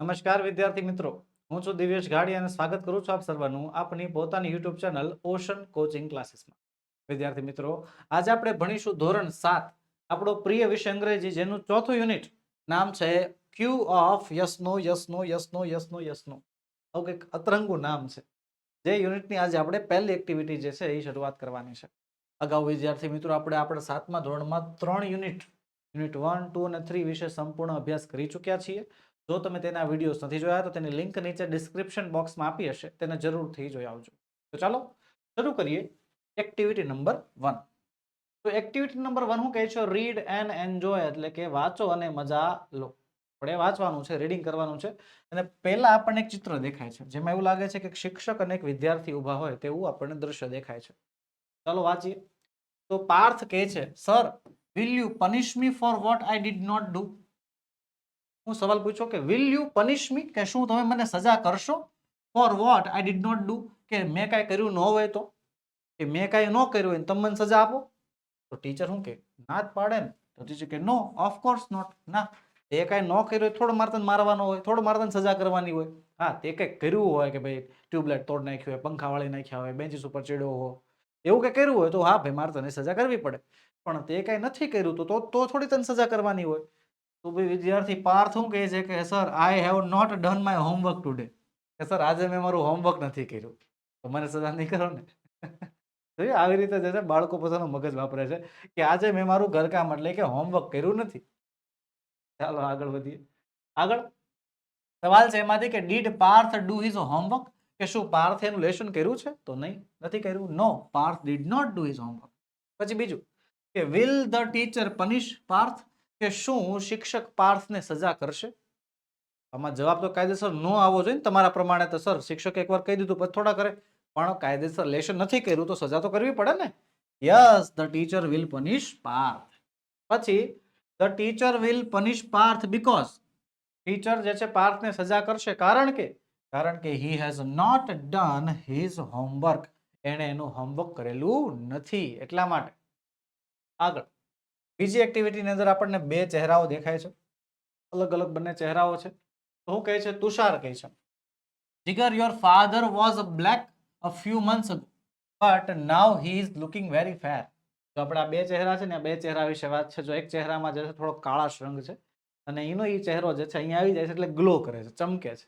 નમસ્કાર વિદ્યાર્થી મિત્રો. હું છું દિવ્યેશ ગાડી અને સ્વાગત કરું છું આપ સર્વનું આપની પોતાની યુટ્યુબ ચેનલ ઓશન કોચિંગ ક્લાસીસમાં. વિદ્યાર્થી મિત્રો, આજે આપણે ભણીશું ધોરણ સાત, આપણો પ્રિય વિષય અંગ્રેજી, જેનું ચોથું યુનિટ નામ છે ક્યુ ઓફ યસનો યસનો યસનો યસનો યસનો. આવું કંઈક અતરંગું નામ છે. જે યુનિટની આજે આપણે પહેલી એક્ટિવિટી જે છે એ શરૂઆત કરવાની છે. અગાઉ વિદ્યાર્થી મિત્રો, આપણે આપણા સાતમા ધોરણમાં ત્રણ યુનિટ યુનિટ વન, ટુ અને થ્રી વિશે સંપૂર્ણ અભ્યાસ કરી ચૂક્યા છીએ. જો તમે તેના વિડીયોઝ નથી જોયા તો તેની લિંક નીચે ડિસ્ક્રિપ્શન બોક્સમાં આપી હશે. તેને જરૂરથી જોઈ આવજો. તો ચાલો, શરૂ કરીએ એક્ટિવિટી નંબર વન તો એક્ટિવિટી નંબર વન હું કહે છે રીડ એન્ડ એન્જોય એટલે કે વાંચો અને મજા લો. આપણે વાંચવાનું છે રીડિંગ કરવાનું છે. અને પહેલાં આપણને એક ચિત્ર દેખાય છે. જેમાં એવું લાગે છે કે શિક્ષક અને એક વિદ્યાર્થી ઊભા હોય તેવું આપણને દ્રશ્ય દેખાય છે. ચાલો વાંચીએ. તો પાર્થ કહે છે sir will you punish me for what I did not do હું સવાલ પૂછ્યો કે વિલ યુ પનિશ મી કે શું તમે મને સજા કરશો? For what I did not do કે મેં કાંઈ કર્યું ન હોય તો? કે મેં કાંઈ ન કર્યું હોય તમે મને સજા આપો? તો ટીચર શું કે? ના જ પાડે ને. તો ટીચર કે નો ઓફકોર્સ નોટ ના એ કાંઈ ન કર્યું હોય, થોડો મારતન મારવાનો હોય, થોડો મારતન સજા કરવાની હોય. હા, તે કંઈક કર્યું હોય કે ભાઈ ટ્યુબલાઇટ તોડ નાખ્યું હોય, પંખા વાળી નાખ્યા હોય બેન્ચીસ ઉપર ચડ્યો હોય, એવું કંઈ કર્યું હોય તો હા ભાઈ, મારે તને સજા કરવી પડે. પણ તે કાંઈ નથી કર્યું તો, તો- તો થોડી તને સજા કરવાની હોય. તો ભાઈ વિદ્યાર્થી પાર્થ શું કહે છે કે, sir I have not done my homework today કે, સર, આજે મેં મારું હોમવર્ક નથી કર્યું. તો મને સજા નહીં કરો ને. જોઈએ આવી રીતે જે છે, બાળકો પોતાનું મગજ વાપરે છે કે, આજે મેં મારું ઘરકામ એટલે કે હોમવર્ક કર્યું નથી. ચાલો આગળ વધીએ. આગળ. સવાલ છે એમાંથી કે did Parth do his homework કે, શું પાર્થ એનું લેશન કર્યું છે? તો નહીં, નથી કર્યું. No Parth did not do his homework પછી બીજું કે will the teacher punish Parth? કે શું શિક્ષક પાર્થને સજા કરશે? આમાં જવાબ તો કાયદેસર ન આવવો જોઈએ ને. તમારા પ્રમાણે તો સર, શિક્ષકે એકવાર કહી દીધું પછી થોડા કરે. પણ કાયદેસર લેશન નથી કર્યું તો સજા તો કરવી પડે ને. Yes, the teacher will punish Parth. પછી, the teacher will punish Parth because teacher જે છે પાર્થને સજા કરશે. કારણ કે કારણ કે he has not done his homework એણે એનું હોમવર્ક કરેલું નથી. એટલા માટે આગળ. બીજી એક્ટિવિટીની અંદર આપણને બે ચહેરાઓ દેખાય છે. અલગ અલગ બંને ચહેરાઓ છે. તો હું કહે છે, તુષાર કહે છે. Jigar your father was black a few months but now he is looking very fair તો આપણે બે ચહેરા છે ને બે ચહેરા વિશે વાત છે, જો એક ચહેરામાં જે છે થોડો કાળાશ રંગ છે, અને એનો એ ચહેરો જે છે અહીંયા આવી જાય છે એટલે ગ્લો કરે છે, ચમકે છે.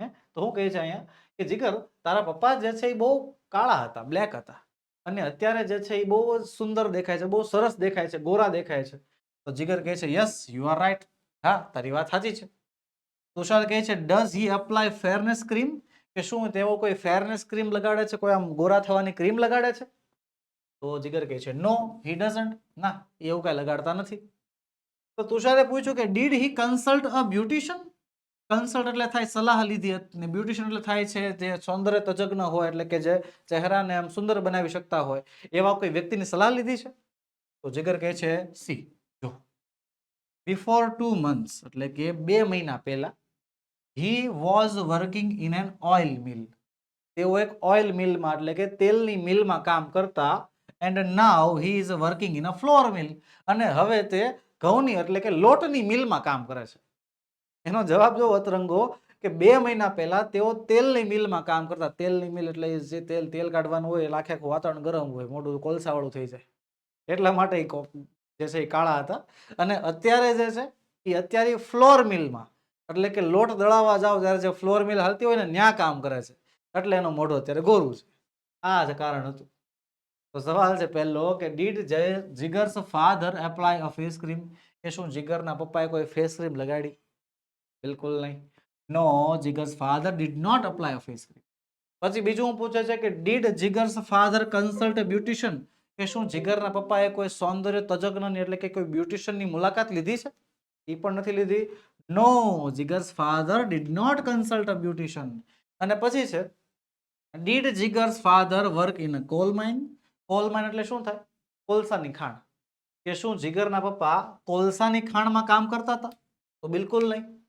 હે? તો હું કહે છે અહીંયા કે જીગર તારા પપ્પા જે છે એ બહુ કાળા હતા બ્લેક હતા. અને અત્યારે જે છે એ બહુ જ સુંદર દેખાય છે, બહુ સરસ દેખાય છે, ગોરા દેખાય છે. તો જીગર કહે છે યસ યુ આર રાઈટ હા, તારી વાત સાચી છે. તુષાર કહે છે does he apply fairness cream કે શું તેઓ કોઈ ફેરનેસ ક્રીમ લગાડે છે, કોઈ આમ ગોરા થવાની ક્રીમ લગાડે છે? તો જીગર કહે છે નો હી ડઝન્ટ ના, એવું કાંઈ લગાડતા નથી. તો તુષારે પૂછ્યું કે did he consult a beautician consult એટલે થાય સલાહ લીધી ને બ્યુટિશિયન એટલે થાય છે જે સૌંદર્ય તજજ્ઞ હોય એટલે કે જે ચહેરાને આમ સુંદર બનાવી શકતા હોય, એવા કોઈ વ્યક્તિની સલાહ લીધી છે? તો જીગર કહે છે, સી, જો. બિફોર ટુ મંથ્સ એટલે કે બે મહિના પહેલા he was working in an oil mill તેઓ એક ઓઇલ મિલમાં એટલે કે તેલની મિલમાં કામ કરતા and now he is working in a flour mill અને હવે તે ઘઉંની એટલે કે લોટની મિલમાં કામ કરે છે. એનો જવાબ જો અતરંગો કે બે મહિના પહેલા તેઓ તેલની મિલમાં કામ કરતા. તેલની મિલ એટલે જે તેલ તેલ કાઢવાનું હોય એટલે આખે વાતાવરણ ગરમ હોય, મોઢું કોલસાવાળું થઈ જાય. એટલા માટે એ જે છે એ કાળા હતા. અને અત્યારે જે છે, એ અત્યારે ફ્લોર મિલમાં. એટલે કે લોટ દળાવવા જાવ ત્યારે જે ફ્લોર મિલ હાલતી હોય ને, ત્યાં કામ કરે છે. એટલે એનો મોઢો અત્યારે ગોરું છે. આ જ કારણ હતું. તો સવાલ છે પહેલો કે did Jay Jigar's father apply a face cream એ શું જીગરના પપ્પાએ કોઈ ફેસ ક્રીમ લગાડી? બિલકુલ નહીં. No Jigar's father did not apply a face cream પછી બીજું હું પૂછે છે કે did Jigar's father consult beautician કે શું જીગરના પપ્પાએ કોઈ સૌંદર્ય તજજ્ઞની એટલે કે કોઈ બ્યુટિશિયનની મુલાકાત લીધી છે? એ પણ નથી લીધી. No Jigar's father did not consult a beautician અને પછી છે did Jigar's father work in a coal mine coal mine એટલે શું થાય? કોલસાની ખાણ. કે શું જીગરના પપ્પા કોલસાની ખાણમાં કામ કરતા હતા? તો બિલકુલ નહીં.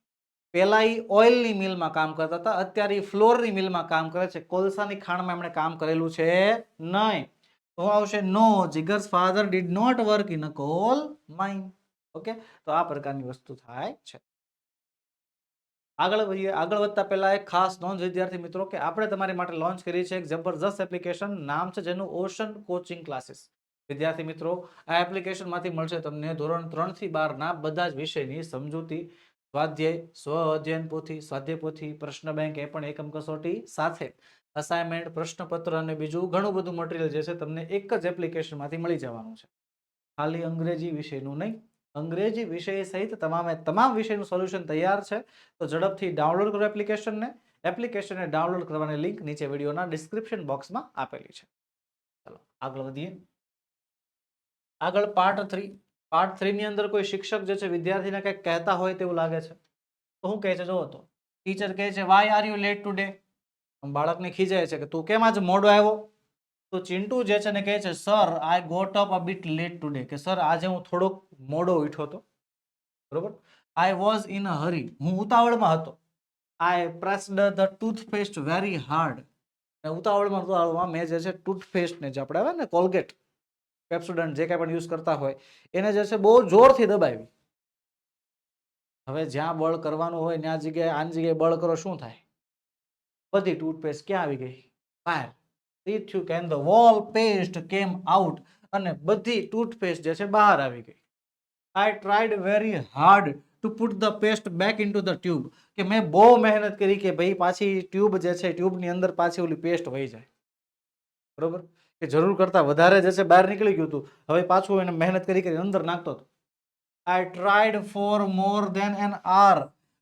પહેલા એ ઓઇલની મિલમાં કામ કરતા હતા, અત્યારે એ ફ્લોરની મિલમાં કામ કરે છે. કોલસાની ખાણમાં એમણે કામ કરેલું છે નહીં. તો આવશે no Jigar's father did not work in a coal mine okay તો આ પ્રકારની વસ્તુ થાય છે. આગળ વધીએ, આગળ વધતા પહેલા એક ખાસ નોંધ વિદ્યાર્થી મિત્રો કે આપણે તમારી માટે લોન્ચ કરી છે એક જબરજસ્ત એપ્લિકેશન નામ છે જેનું ઓશન કોચિંગ ક્લાસીસ વિદ્યાર્થી મિત્રો, આ એપ્લિકેશનમાંથી મળશે તમને ધોરણ ત્રણથી બારના બધા જ વિષયની સમજૂતી સ્વાધ્યાય સ્વ અધ્યયન પોથી, સ્વાધ્યાય પોથી, પ્રશ્ન બેંક એ પણ એકમ કસોટી સાથે અસાઇનમેન્ટ પ્રશ્નપત્ર અને બીજું ઘણું બધું મટીરિયલ જે છે તમને એક જ એપ્લિકેશનમાંથી મળી જવાનું છે. ખાલી અંગ્રેજી વિષયનું નહીં, અંગ્રેજી વિષય સહિત તમામે તમામ વિષયનું સોલ્યુશન તૈયાર છે. તો ઝડપથી ડાઉનલોડ કરો એપ્લિકેશનને એપ્લિકેશનને ડાઉનલોડ કરવાની લિંક નીચે વિડીયોના ડિસ્ક્રિપ્શન બોક્સમાં આપેલી છે. ચાલો આગળ વધીએ. આગળ પાર્ટ થ્રી પાર્ટ થ્રીની અંદર કોઈ શિક્ષક જે છે વિદ્યાર્થીને કંઈક કહેતા હોય તેવું લાગે છે? તો શું કહે છે જોવો તો. ટીચર કહે છે why are you late today બાળકને ખીજાય છે કે, તું કેમ આજ મોડો આવ્યો? તો ચિંટુ જે છે ને કહે છે sir I got up a bit late today કે સર આજે હું થોડોક મોડો ઉઠ્યો હતો. બરોબર? આઈ વોઝ ઇન અ હરી હું ઉતાવળમાં હતો. I pressed the toothpaste very hard ઉતાવળમાં ઉતાવળમાં મેં જે છે ટૂથપેસ્ટને જે આપણે આવે ને કોલગેટ પેપ્સોડન્ટ જે કાંઈ પણ યુઝ કરતા હોય, એને જે છે બહુ જોરથી દબાવી. હવે જ્યાં બળ કરવાનું હોય, ત્યાં જગ્યાએ, આની જગ્યાએ બળ કરો, શું થાય? બધી ટૂથપેસ્ટ ક્યાં આવી ગઈ? બહાર થયું can the whole paste came out અને બધી ટૂથપેસ્ટ જે છે બહાર આવી ગઈ. I tried very hard to put the paste back into the tube કે મેં બહુ મહેનત કરી કે ભાઈ પાછી ટ્યુબ જે છે ટ્યુબની અંદર પાછી ઓલી પેસ્ટ વહી જાય. બરોબર? કે જરૂર કરતાં વધારે જે છે બહાર નીકળી ગયું હતું હવે પાછું એને મહેનત કરી કરી અંદર નાખતો હતો. I tried for more than an hour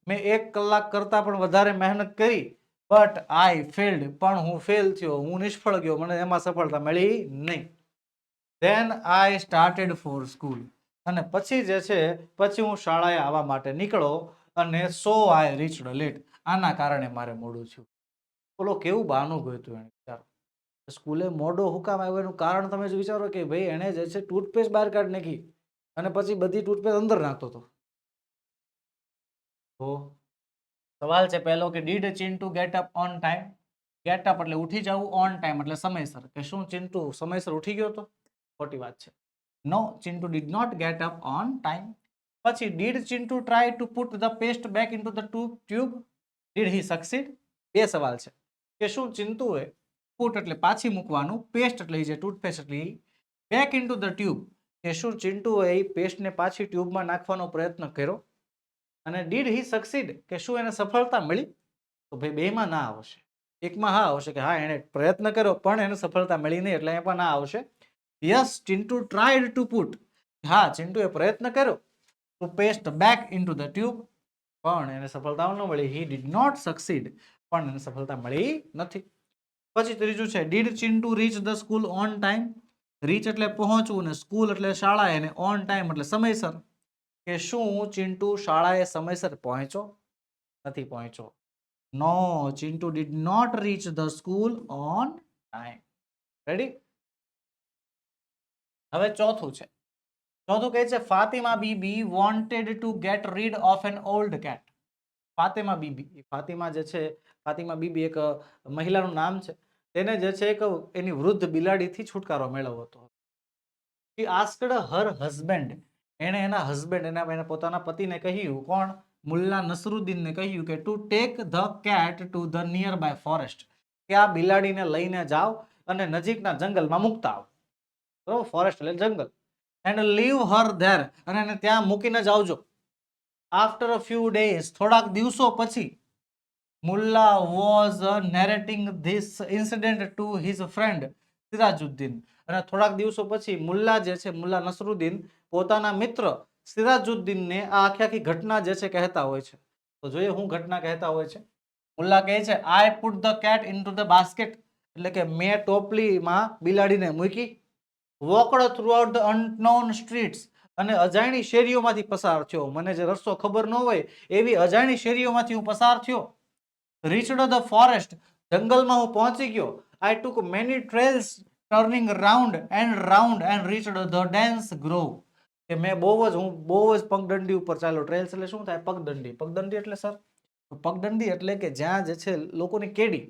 મેં એક કલાક કરતાં પણ વધારે મહેનત કરી બટ આઈ ફેલ્ડ પણ હું ફેલ થયો, હું નિષ્ફળ ગયો, મને એમાં સફળતા મળી નહીં. Then I started for school અને પછી જે છે, પછી હું શાળાએ આવવા માટે નીકળો અને સો આઈ રીચ લેટ આના કારણે મારે મોડું છું બોલો, કેવું બહાનું ગયું એને, વિચારો. સ્કૂલે મોડો હુકામ આવ્યો એનું કારણ તમે જ વિચારો કે ભાઈ, એણે જે છે ટૂથપેસ્ટ બહાર કાઢ નાખી અને પછી બધી ટૂથપેસ્ટ અંદર નાખતો હતો. તો સવાલ છે પહેલો કે did Chintu get up on time get up એટલે ઉઠી જવું ઓન ટાઈમ એટલે સમયસર. કે શું ચિંટુ સમયસર ઉઠી ગયો હતો? ખોટી વાત છે. No Chintu did not get up on time પછી did Chintu try to put the paste back into the to tube did he succeed બે સવાલ છે. કે શું ચિંતુએ પુટ એટલે પાછી મૂકવાનું પેસ્ટ એટલે જે ટૂથપેસ્ટ એટલે બેક ઇન્ટુ ધ ટ્યુબ કે શું ચિંટુએ એ પેસ્ટને પાછી ટ્યુબમાં નાખવાનો પ્રયત્ન કર્યો અને ડીડ હી સક્સીડ કે શું એને સફળતા મળી? તો ભાઈ બેમાં ના આવશે. એકમાં હા આવશે કે હા, એણે પ્રયત્ન કર્યો, પણ એને સફળતા મળી નહીં, એટલે એ પણ ના આવશે. Yes Chintu tried to put હા, ચિંટુએ પ્રયત્ન કર્યો to paste back into the tube પણ એને સફળતા ન મળી. હી ડીડ નોટ સક્સીડ પણ એને સફળતા મળી નથી. પછી ત્રીજું છે did Chintu reach the school on time reach એટલે પહોંચવું ને સ્કૂલ એટલે શાળાએ અને ઓન ટાઈમ એટલે સમયસર. કે શું ચિંટુ શાળાએ સમયસર પહોંચ્યો? નથી પહોંચ્યો. No Chintu did not reach the school on time ready હવે ચોથું છે. ચોથું કહે છે, Fatima Bibi wanted to get rid of an old cat Fatima Bibi. Fatima જે છે, ફાતિમા બીબી એક મહિલાનું નામ છે. તેને જે છે એક, એની વૃદ્ધ બિલાડીથી છુટકારો મેળવ્યો હતો. કે આસ્કડ હર હસબેન્ડ. એણે એના હસબેન્ડ, એના એના પોતાના પતિને કહ્યું, કોણ? મુલ્લા નસરુદ્દીનને કહ્યું કે to take the cat to the nearby forest. કે આ બિલાડીને લઈને જાઓ અને નજીકના જંગલમાં મૂકતા આવો. બરોબર? ફોરેસ્ટ એટલે જંગલ. And leave her there. અને એને ત્યાં મૂકીને જ આવજો. આફ્ટર અ ફ્યુ ડેઝ થોડાક દિવસો પછી, Mulla was narrating this incident to his friend Sirajuddin. અને થોડાક દિવસો પછી, મુલ્લા જે છે, મુલ્લા નસરુદ્દીન, પોતાના મિત્ર સિરાજુદ્દીનને આ આખી આખી ઘટના જે છે કહેતા હોય છે. તો જોઈએ હું ઘટના કહેતા હોય છે. મુલ્લા કહે છે I put the cat in the basket એટલે કે મેં ટોપલીમાં બિલાડીને મૂકી. Walked throughout the unknown streets અને અજાણી શેરીઓમાંથી પસાર થયો. મને જે રસ્તો ખબર ન હોય, એવી અજાણી શેરીઓમાંથી હું પસાર થયો. રીચડ ધ ફોરેસ્ટ, જંગલમાં હું પહોંચી ગયો. I took many trails turning round and round and reached the dense grove કે મેં બહુ જ, હું બહુ જ પગદંડી ઉપર ચાલ્યો. ટ્રેલ્સ એટલે શું થાય? પગદંડી. પગદંડી એટલે સર પગદંડી એટલે કે જ્યાં જે છે લોકોની કેડી.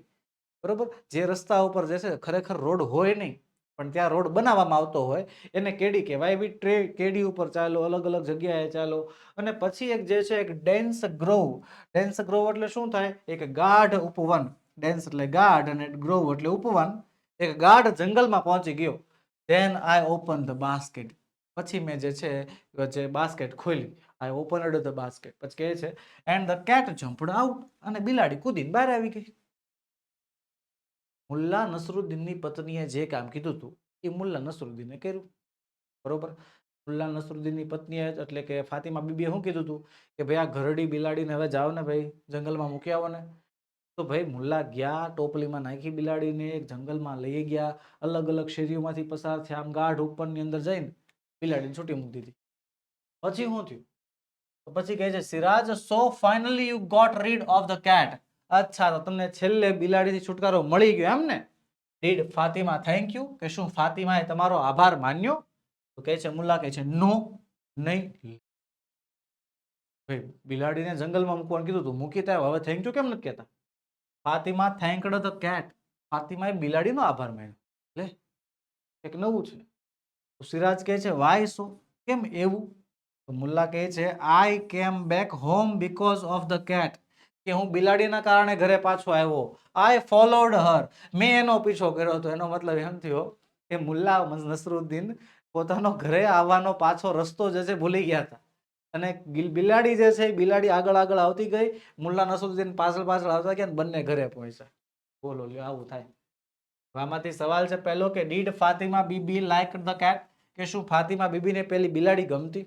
બરોબર? જે રસ્તા ઉપર જે છે ખરેખર રોડ હોય નહીં. પણ ત્યાં રોડ બનાવવામાં આવતો હોય, એને કેડી કહેવાય. એવી ટ્રે, કેડી ઉપર ચાલો, અલગ અલગ જગ્યાએ ચાલો. અને પછી એક જે છે, એક ડેન્સ ગ્રોવ. ડેન્સ ગ્રોવ એટલે શું થાય? એક ગાઢ ઉપવન. ડેન્સ એટલે ગાઢ અને ગ્રોવ એટલે ઉપવન. એક ગાઢ જંગલમાં પહોંચી ગયો. Then I open the basket પછી મેં જે છે, જે બાસ્કેટ ખોલી. આઈ ઓપન ધ બાસ્કેટ પછી કહે છે and the cat jumped out અને બિલાડી કૂદીને બહાર આવી ગઈ. મુલ્લા નસરુદ્દીનની પત્નીએ જે કામ કીધું હતું, એ મુલ્લા નસરુદ્દીને કર્યું. બરોબર? મુલ્લા નસરુદ્દીનની પત્નીએ એટલે કે ફાતિમા બીબીએ શું કીધું હતું? કે ભાઈ આ ઘરડી બિલાડીને હવે જાઓ ને ભાઈ, જંગલમાં મૂકી આવો ને. તો ભાઈ મુલ્લા ગયા, ટોપલીમાં નાખી બિલાડીને, એક જંગલમાં લઈ ગયા અલગ અલગ શેરીઓમાંથી પસાર થયા, આમ ગાઢ ઉપરની અંદર જઈને બિલાડીને છૂટી મૂકી દીધી. પછી શું થયું? પછી કહે છે, Siraj so finally you got rid of the cat અચ્છા, તો તમને છેલ્લે બિલાડીથી છુટકારો મળી ગયો એમ ને? ડીડ ફાતિમા થેન્ક યુ કે શું ફાતિમાએ તમારો આભાર માન્યો? તો કહે છે, મુલ્લા કહે છે, નો, નહીં. ભાઈ, બિલાડીને જંગલમાં મૂકવાનું કીધું તું, મૂકી ત્યાં હવે થેન્ક યુ કેમ નથી કહેતા? ફાતિમા થેન્કડ ધ કેટ ફાતિમાએ બિલાડીનો આભાર માન્યો. લે, એક નવું છે. સિરાજ કહે છે વાય સો કેમ એવું? તો મુલ્લા કહે છે I came back home because of the cat કે હું બિલાડીના કારણે ઘરે પાછો આવ્યો. આઈ ફોલોડ હર મેં એનો પીછો કર્યો હતો. એનો મતલબ એમ થયો કે મુલ્લા નસરુદ્દીન પોતાનો ઘરે આવવાનો પાછો રસ્તો જે છે ભૂલી ગયા હતા. અને બિલાડી જે છે બિલાડી આગળ આગળ આવતી ગઈ. મુલ્લા નસરુદ્દીન પાછળ પાછળ આવતા ગયા બંને ઘરે પહોંચ્યા. બોલો, લ્યો, આવું થાય. આમાંથી સવાલ છે પહેલો કે did Fatima Bibi like the cat કે શું ફાતિમા બીબીને પેલી બિલાડી ગમતી?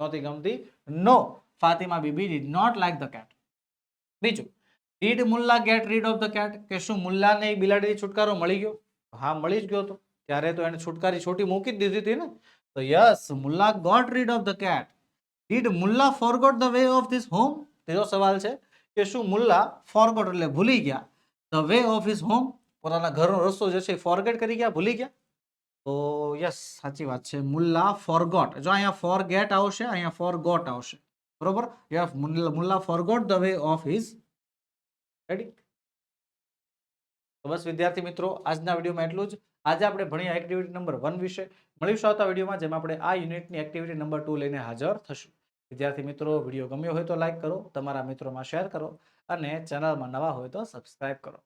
નહોતી ગમતી? No Fatima Bibi did not like the cat બીજું did Mulla get rid of the cat, કે શું મુલ્લાને એ બિલાડીથી છુટકારો મળી ગયો? હા, મળી જ ગયો હતો ત્યારે તો એને છુટકારી છોટી મૂકી જ દીધી હતી ને. તો yes, Mulla got rid of the cat. Did Mulla forgot the way of this home? તેનો સવાલ છે કે શું મુલ્લા ફોરગોટ એટલે ભૂલી ગયા? The way of his home? પોતાના ઘરનો રસ્તો જે છે ફોરગેટ કરી ગયા, ભૂલી ગયા? તો યસ, સાચી વાત છે. મુલ્લા ફોરગોટ. જો અહીંયા ફોરગેટ આવશે, અહીંયા ફોરગોટ આવશે. બરોબર? Yes Mulla forgot the way of his ready તો બસ વિદ્યાર્થી મિત્રો, આજના વિડીયોમાં એટલું જ. આજે આપણે ભણ્યા એક્ટિવિટી નંબર વન વિશે. મળીશું આવતા વિડીયોમાં, જેમાં આપણે આ યુનિટની એક્ટિવિટી નંબર ટુ લઈને હાજર થશું. વિદ્યાર્થી મિત્રો, વીડિયો ગમ્યો હોય તો લાઇક કરો, તમારા મિત્રોમાં શેર કરો, અને ચેનલમાં નવા હોય તો સબસ્ક્રાઇબ કરો.